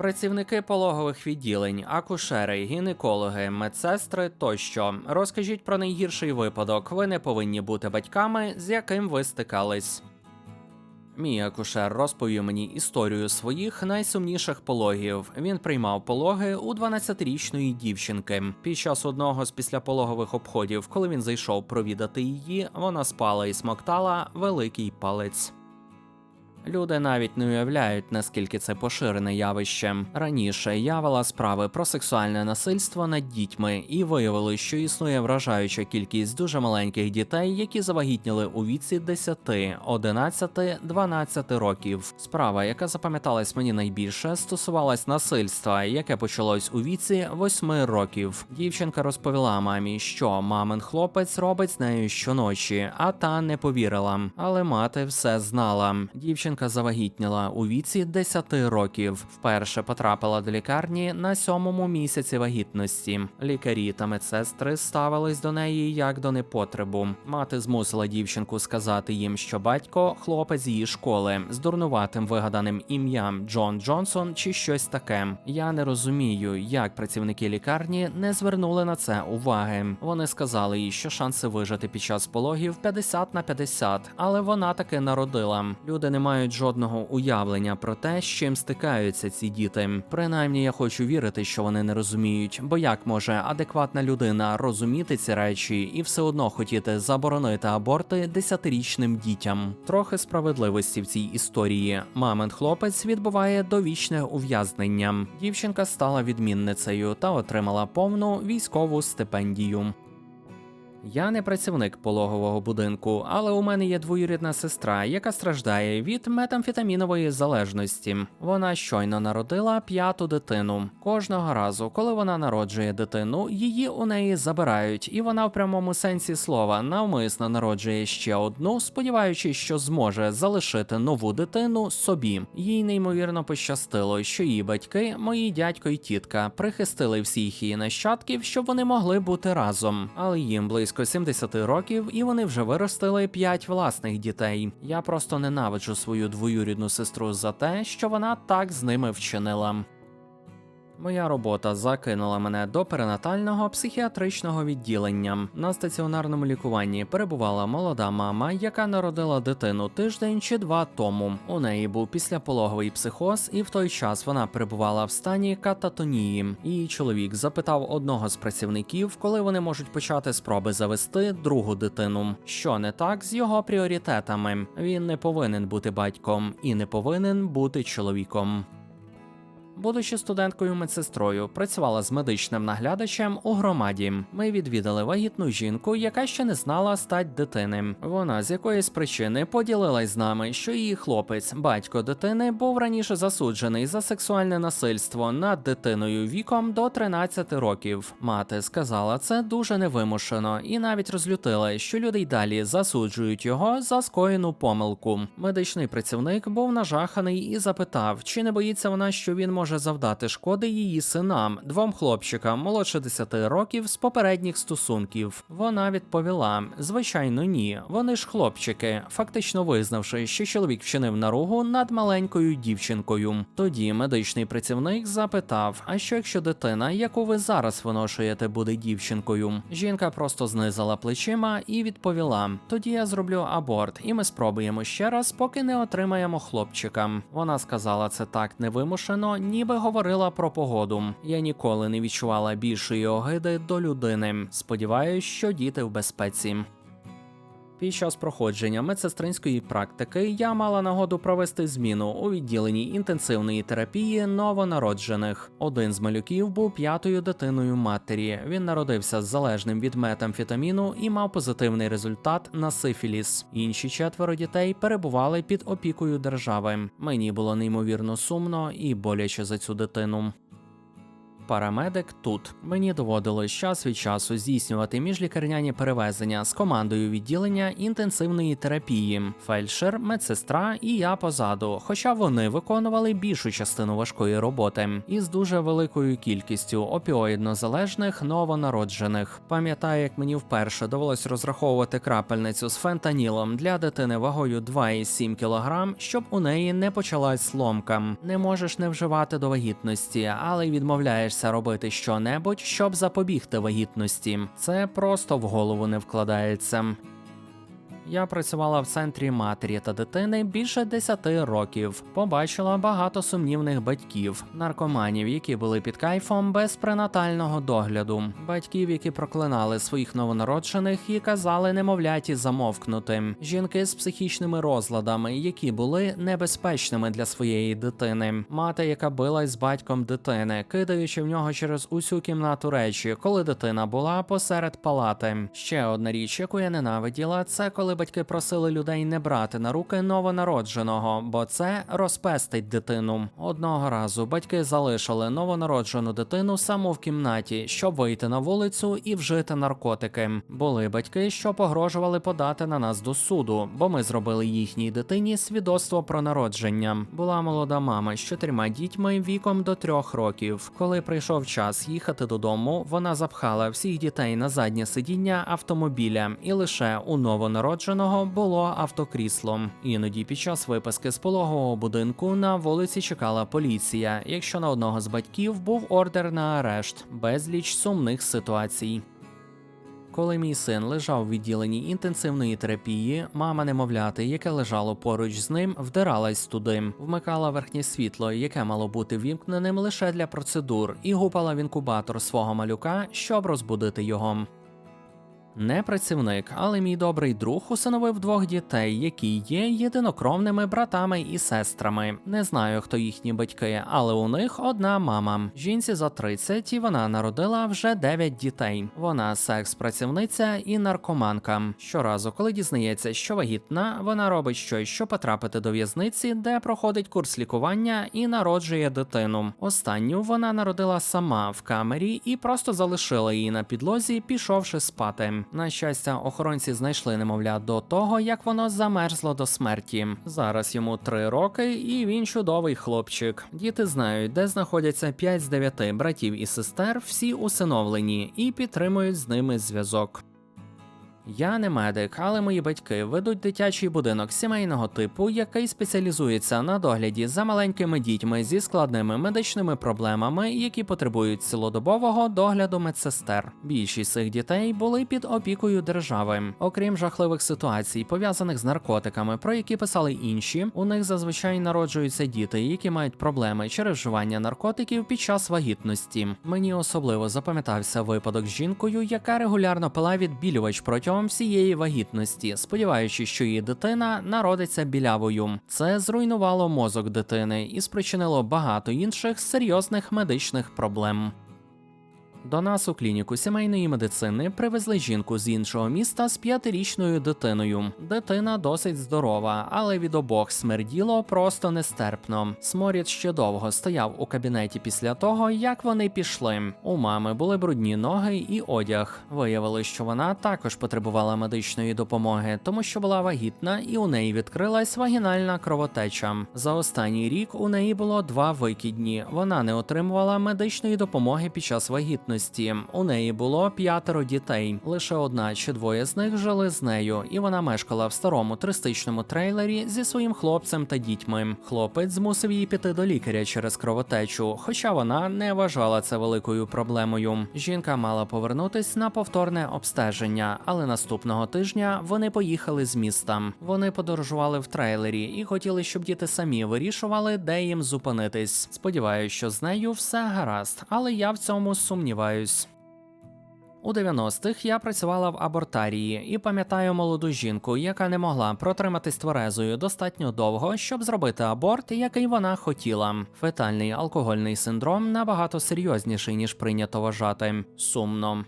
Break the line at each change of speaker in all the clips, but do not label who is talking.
Працівники пологових відділень, акушери, гінекологи, медсестри тощо. Розкажіть про найгірший випадок. Ви не повинні бути батьками, з яким ви стикались. Мій акушер розповів мені історію своїх найсумніших пологів. Він приймав пологи у 12-річної дівчинки. Під час одного з післяпологових обходів, коли він зайшов провідати її, вона спала і смоктала великий палець. Люди навіть не уявляють, наскільки це поширене явище. Раніше я вела справи про сексуальне насильство над дітьми і виявили, що існує вражаюча кількість дуже маленьких дітей, які завагітніли у віці 10, 11, 12 років. Справа, яка запам'яталась мені найбільше, стосувалась насильства, яке почалось у віці 8 років. Дівчинка розповіла мамі, що мамин хлопець робить з нею щоночі, а та не повірила. Але мати все знала. Дівчинка завагітніла у віці 10 років. Вперше потрапила до лікарні на сьомому місяці вагітності. Лікарі та медсестри ставились до неї як до непотребу. Мати змусила дівчинку сказати їм, що батько хлопець її школи з дурнуватим вигаданим ім'ям Джон Джонсон чи щось таке. Я не розумію, як працівники лікарні не звернули на це уваги. Вони сказали їй, що шанси вижити під час пологів 50 на 50, але вона таки народила. Люди не мають жодного уявлення про те, з чим стикаються ці діти. Принаймні, я хочу вірити, що вони не розуміють, бо як може адекватна людина розуміти ці речі і все одно хотіти заборонити аборти десятирічним дітям. Трохи справедливості в цій історії. Мамин хлопець відбуває довічне ув'язнення. Дівчинка стала відмінницею та отримала повну військову стипендію. Я не працівник пологового будинку, але у мене є двоюрідна сестра, яка страждає від метамфетамінової залежності. Вона щойно народила п'яту дитину. Кожного разу, коли вона народжує дитину, її у неї забирають, і вона в прямому сенсі слова навмисно народжує ще одну, сподіваючись, що зможе залишити нову дитину собі. Їй неймовірно пощастило, що її батьки, мої дядько і тітка, прихистили всіх її нащадків, щоб вони могли бути разом. Але їм близько 70 років, і вони вже виростили п'ять власних дітей. Я просто ненавиджу свою двоюрідну сестру за те, що вона так з ними вчинила. Моя робота закинула мене до перинатального психіатричного відділення. На стаціонарному лікуванні перебувала молода мама, яка народила дитину тиждень чи два тому. У неї був післяпологовий психоз, і в той час вона перебувала в стані кататонії. Її чоловік запитав одного з працівників, коли вони можуть почати спроби завести другу дитину. Що не так з його пріоритетами? Він не повинен бути батьком і не повинен бути чоловіком. Будучи студенткою медсестрою, працювала з медичним наглядачем у громаді. Ми відвідали вагітну жінку, яка ще не знала стать дитини. Вона з якоїсь причини поділилась з нами, що її хлопець, батько дитини, був раніше засуджений за сексуальне насильство над дитиною віком до 13 років. Мати сказала це дуже невимушено і навіть розлютила, що люди й далі засуджують його за скоєну помилку. Медичний працівник був нажаханий і запитав, чи не боїться вона, що він може завдати шкоди її синам, двом хлопчикам молодше 10 років з попередніх стосунків. Вона відповіла: звичайно, ні. Вони ж хлопчики, фактично визнавши, що чоловік вчинив наругу над маленькою дівчинкою. Тоді медичний працівник запитав: а що якщо дитина, яку ви зараз виношуєте, буде дівчинкою? Жінка просто знизила плечима і відповіла: тоді я зроблю аборт, і ми спробуємо ще раз, поки не отримаємо хлопчика. Вона сказала це так невимушено, ніби говорила про погоду. Я ніколи не відчувала більшої огиди до людини. Сподіваюсь, що діти в безпеці. Під час проходження медсестринської практики я мала нагоду провести зміну у відділенні інтенсивної терапії новонароджених. Один з малюків був п'ятою дитиною матері. Він народився з залежним від метамфетаміну і мав позитивний результат на сифіліс. Інші четверо дітей перебували під опікою держави. Мені було неймовірно сумно і боляче за цю дитину. Парамедик тут. Мені доводилось час від часу здійснювати міжлікарняні перевезення з командою відділення інтенсивної терапії, фельдшер, медсестра і я позаду. Хоча вони виконували більшу частину важкої роботи із дуже великою кількістю опіоїдно-залежних новонароджених. Пам'ятаю, як мені вперше довелось розраховувати крапельницю з фентанілом для дитини вагою 2,7 кг, щоб у неї не почалась сломка. Не можеш не вживати до вагітності, але й відмовляєшся робити щонебудь, щоб запобігти вагітності. Це просто в голову не вкладається. Я працювала в центрі матері та дитини більше 10 років. Побачила багато сумнівних батьків, наркоманів, які були під кайфом без пренатального догляду, батьків, які проклинали своїх новонароджених і казали немовляті замовкнути, жінки з психічними розладами, які були небезпечними для своєї дитини, мати, яка билась з батьком дитини, кидаючи в нього через усю кімнату речі, коли дитина була посеред палати. Ще одна річ, яку я ненавиділа, це коли батьки просили людей не брати на руки новонародженого, бо це розпестить дитину. Одного разу батьки залишили новонароджену дитину саму в кімнаті, щоб вийти на вулицю і вжити наркотики. Були батьки, що погрожували подати на нас до суду, бо ми зробили їхній дитині свідоцтво про народження. Була молода мама з чотирма дітьми віком до трьох років. Коли прийшов час їхати додому, вона запхала всіх дітей на заднє сидіння автомобіля, і лише у новонародженого було автокрісло. Іноді під час виписки з пологового будинку на вулиці чекала поліція, якщо на одного з батьків був ордер на арешт, безліч сумних ситуацій. Коли мій син лежав у відділенні інтенсивної терапії, мама немовляти, яке лежало поруч з ним, вдиралась туди, вмикала верхнє світло, яке мало бути вімкненим лише для процедур, і гупала в інкубатор свого малюка, щоб розбудити його. Не працівник, але мій добрий друг усиновив двох дітей, які є єдинокровними братами і сестрами. Не знаю, хто їхні батьки, але у них одна мама. Жінці за 30, і вона народила вже 9 дітей. Вона секс-працівниця і наркоманка. Щоразу, коли дізнається, що вагітна, вона робить щось, щоб потрапити до в'язниці, де проходить курс лікування і народжує дитину. Останню вона народила сама в камері і просто залишила її на підлозі, пішовши спати. На щастя, охоронці знайшли немовля до того, як воно замерзло до смерті. Зараз йому три роки, і він чудовий хлопчик. Діти знають, де знаходяться 5 з 9 братів і сестер, всі усиновлені, і підтримують з ними зв'язок. Я не медик, але мої батьки ведуть дитячий будинок сімейного типу, який спеціалізується на догляді за маленькими дітьми зі складними медичними проблемами, які потребують цілодобового догляду медсестер. Більшість цих дітей були під опікою держави. Окрім жахливих ситуацій, пов'язаних з наркотиками, про які писали інші, у них зазвичай народжуються діти, які мають проблеми через вживання наркотиків під час вагітності. Мені особливо запам'ятався випадок з жінкою, яка регулярно пила відбілювач протягом всієї вагітності, сподіваючись, що її дитина народиться білявою. Це зруйнувало мозок дитини і спричинило багато інших серйозних медичних проблем. До нас у клініку сімейної медицини привезли жінку з іншого міста з п'ятирічною дитиною. Дитина досить здорова, але від обох смерділо просто нестерпно. Сморід ще довго стояв у кабінеті після того, як вони пішли. У мами були брудні ноги і одяг. Виявили, що вона також потребувала медичної допомоги, тому що була вагітна і у неї відкрилась вагінальна кровотеча. За останній рік у неї було два викидні. Вона не отримувала медичної допомоги під час вагітності. У неї було п'ятеро дітей. Лише одна чи двоє з них жили з нею, і вона мешкала в старому туристичному трейлері зі своїм хлопцем та дітьми. Хлопець змусив її піти до лікаря через кровотечу, хоча вона не вважала це великою проблемою. Жінка мала повернутись на повторне обстеження, але наступного тижня вони поїхали з міста. Вони подорожували в трейлері і хотіли, щоб діти самі вирішували, де їм зупинитись. Сподіваюся, що з нею все гаразд, але я в цьому сумніваюсь. У 90-х я працювала в абортарії і пам'ятаю молоду жінку, яка не могла протриматись тверезою достатньо довго, щоб зробити аборт, який вона хотіла. Фетальний алкогольний синдром набагато серйозніший, ніж прийнято вважати. Сумно.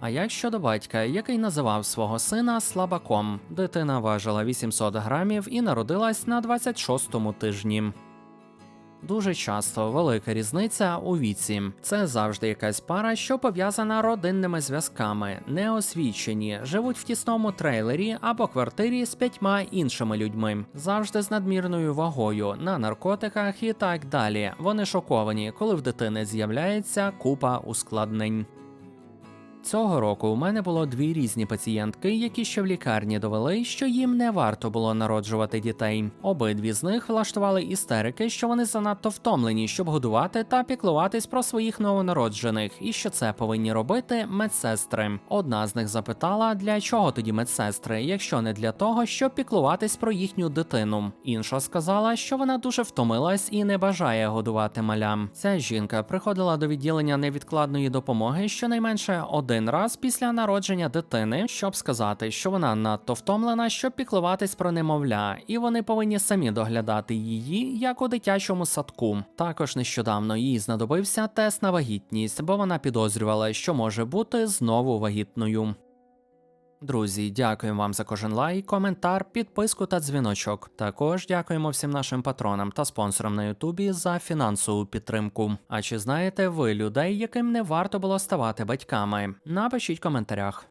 А як щодо батька, який називав свого сина слабаком, дитина важила 800 грамів і народилась на 26-му тижні. Дуже часто велика різниця у віці. Це завжди якась пара, що пов'язана родинними зв'язками, неосвічені, живуть в тісному трейлері або квартирі з п'ятьма іншими людьми, завжди з надмірною вагою, на наркотиках і так далі. Вони шоковані, коли в дитини з'являється купа ускладнень. Цього року у мене було дві різні пацієнтки, які ще в лікарні довели, що їм не варто було народжувати дітей. Обидві з них влаштували істерики, що вони занадто втомлені, щоб годувати та піклуватись про своїх новонароджених, і що це повинні робити медсестри. Одна з них запитала, для чого тоді медсестри, якщо не для того, щоб піклуватись про їхню дитину. Інша сказала, що вона дуже втомилась і не бажає годувати малям. Ця жінка приходила до відділення невідкладної допомоги щонайменше один раз після народження дитини, щоб сказати, що вона надто втомлена, щоб піклуватись про немовля, і вони повинні самі доглядати її, як у дитячому садку. Також нещодавно їй знадобився тест на вагітність, бо вона підозрювала, що може бути знову вагітною. Друзі, дякуємо вам за кожен лайк, коментар, підписку та дзвіночок. Також дякуємо всім нашим патронам та спонсорам на Ютубі за фінансову підтримку. А чи знаєте ви людей, яким не варто було ставати батьками? Напишіть в коментарях.